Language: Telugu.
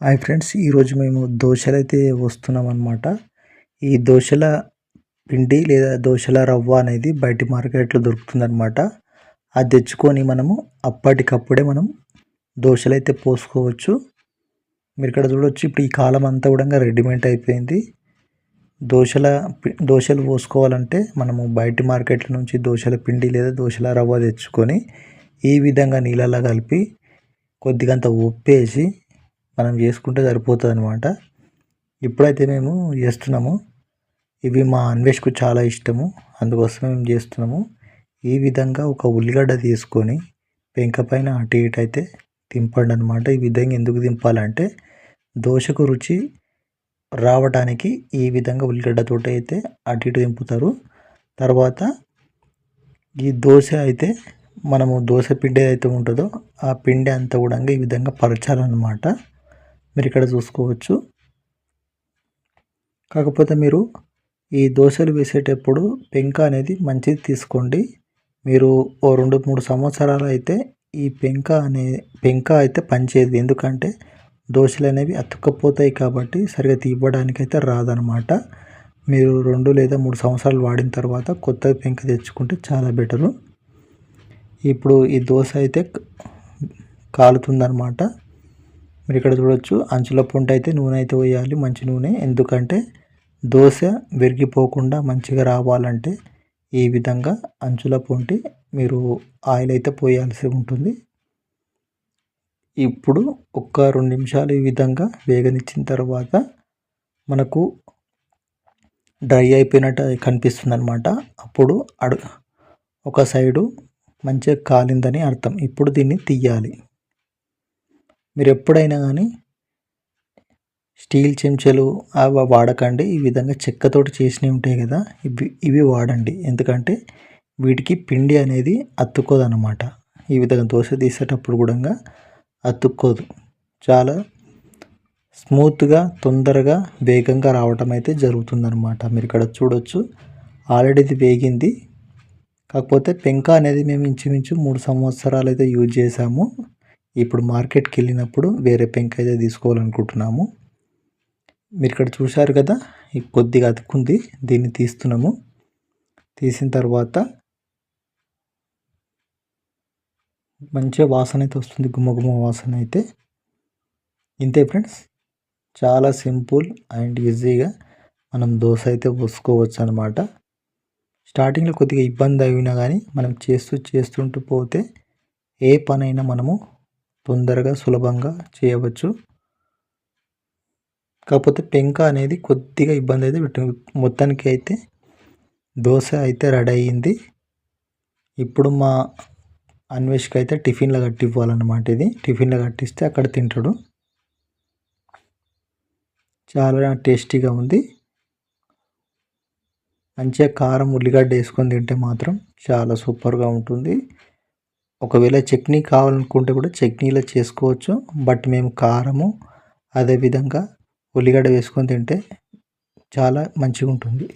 హాయ్ ఫ్రెండ్స్ ఈరోజు మేము దోశలు అయితే వస్తున్నాం అనమాట ఈ దోశల పిండి లేదా దోశల రవ్వ అనేది బయట మార్కెట్లో దొరుకుతుందన్నమాట. అది తెచ్చుకొని మనము అప్పటికప్పుడే మనం దోశలు అయితే పోసుకోవచ్చు. మీరు ఇక్కడ చూడవచ్చు ఇప్పుడు ఈ కాలం అంతా కూడా రెడీమేడ్ అయిపోయింది. దోశల దోశలు పోసుకోవాలంటే మనము బయట మార్కెట్ల నుంచి దోశల పిండి లేదా దోశల రవ్వ తెచ్చుకొని ఈ విధంగా నీళ్ళలా కలిపి కొద్దిగంత ఉప్పేసి మనం చేసుకుంటే సరిపోతుంది అనమాట ఇప్పుడైతే మేము చేస్తున్నాము. ఇవి మా అన్వేష్కు చాలా ఇష్టము. అందుకోసం మేము చేస్తున్నాము. ఈ విధంగా ఒక ఉల్లిగడ్డ తీసుకొని పెంక పైన అటు ఇటు అయితే దింపండి అనమాట ఈ విధంగా ఎందుకు దింపాలంటే దోశకు రుచి రావడానికి ఈ విధంగా ఉల్లిగడ్డతో అయితే అటు ఇటు దింపుతారు. తర్వాత ఈ దోశ అయితే మనము దోశ పిండి అయితే ఉంటుందో ఆ పిండి అంతా కూడా ఈ విధంగా పరచాలన్నమాట. మీరు ఇక్కడ చూసుకోవచ్చు. కాకపోతే మీరు ఈ దోశలు వేసేటప్పుడు పెంక అనేది మంచిది తీసుకోండి. మీరు ఓ రెండు మూడు సంవత్సరాలు అయితే ఈ పెంక అనే పెంక అయితే పనిచేయదు. ఎందుకంటే దోశలు అనేవి అతుక్కపోతాయి కాబట్టి సరిగా తీయడానికి అయితే రాదనమాట మీరు రెండు లేదా మూడు సంవత్సరాలు వాడిన తర్వాత కొత్త పెంక తెచ్చుకుంటే చాలా బెటరు. ఇప్పుడు ఈ దోశ అయితే కాలుతుందనమాట మీరు ఇక్కడ చూడొచ్చు అంచుల పొంట అయితే నూనె అయితే వేయాలి మంచి నూనె. ఎందుకంటే దోశ విరిగిపోకుండా మంచిగా రావాలంటే ఈ విధంగా అంచుల పొంటి మీరు ఆయిల్ అయితే పోయాల్సి ఉంటుంది. ఇప్పుడు ఒక్క రెండు నిమిషాలు ఈ విధంగా వేగనిచ్చిన తర్వాత మనకు డ్రై అయిపోయినట్టు కనిపిస్తుంది అనమాట అప్పుడు అడు ఒక సైడు మంచిగా కాలిందని అర్థం. ఇప్పుడు దీన్ని తీయాలి మీరు ఎప్పుడైనా కానీ స్టీల్ చెంచాలు అవి వాడకండి. ఈ విధంగా చెక్కతోటి చేసినవి ఉంటాయి కదా ఇవి ఇవి వాడండి. ఎందుకంటే వీటికి పిండి అనేది అతుక్కోదు అనమాట ఈ విధంగా దోశ తీసేటప్పుడు కూడా అతుక్కోదు. చాలా స్మూత్గా తొందరగా వేగంగా రావటం అయితే జరుగుతుందన్నమాట. మీరు ఇక్కడ చూడొచ్చు. ఆల్రెడీ ఇది వేగింది. కాకపోతే పెంక అనేది మేము ఇంచుమించు మూడు సంవత్సరాలు అయితే యూజ్ చేసాము ఇప్పుడు మార్కెట్కి వెళ్ళినప్పుడు వేరే పెంక అయితే తీసుకోవాలనుకుంటున్నాము. మీరు ఇక్కడ చూశారు కదా కొద్దిగా అతుక్కుంది దీన్ని తీస్తున్నాము. తీసిన తర్వాత మంచిగా వాసన అయితే వస్తుంది గుమ్మగుమ్మ వాసన అయితే. ఇంతే ఫ్రెండ్స్ చాలా సింపుల్ అండ్ ఈజీగా మనం దోశ అయితే పోసుకోవచ్చు అనమాట స్టార్టింగ్లో కొద్దిగా ఇబ్బంది అయినా కానీ మనం చేస్తూ చేస్తుంటూ పోతే ఏ పనైనా మనము తొందరగా సులభంగా చేయవచ్చు. కాకపోతే పెంక అనేది కొద్దిగా ఇబ్బంది అయితే పెట్టింది మొత్తానికి అయితే దోశ అయితే రెడీ అయ్యింది ఇప్పుడు మా అన్వేష్కి అయితే టిఫిన్లో కట్టి ఇవ్వాలన్నమాట ఇది. టిఫిన్లో కట్టిస్తే అక్కడ తింటాడు. చాలా టేస్టీగా ఉంది. మంచిగా కారం ఉల్లిగడ్డ వేసుకొని తింటే మాత్రం చాలా సూపర్గా ఉంటుంది. ఒకవేళ చట్నీ కావాలనుకుంటే కూడా చట్నీలో చేసుకోవచ్చు. బట్ మేము కారము అదేవిధంగా ఉల్లిగడ్డ వేసుకొని తింటే చాలా మంచిగా ఉంటుంది